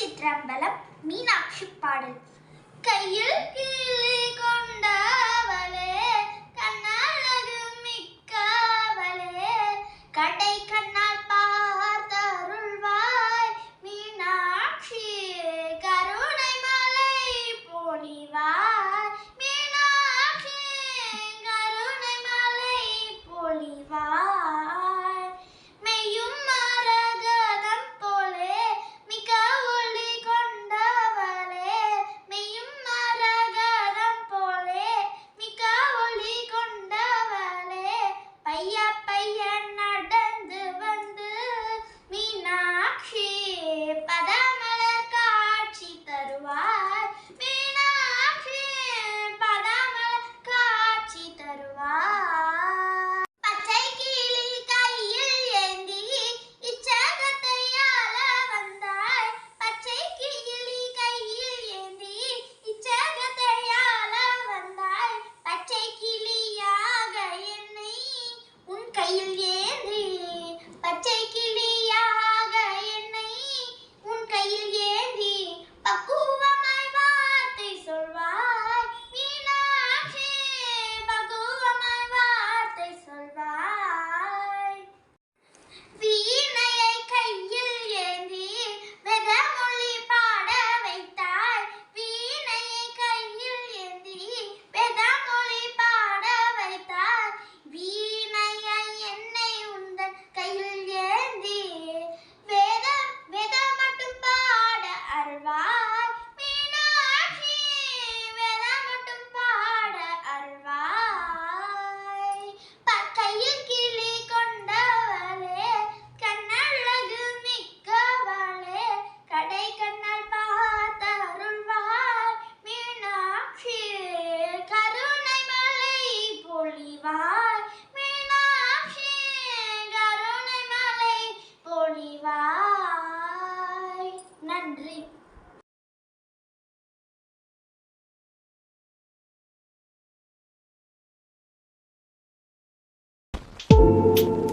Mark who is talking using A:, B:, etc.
A: திருச்சிற்றம்பலம் மீனாட்சி பாடல். கையில் うん。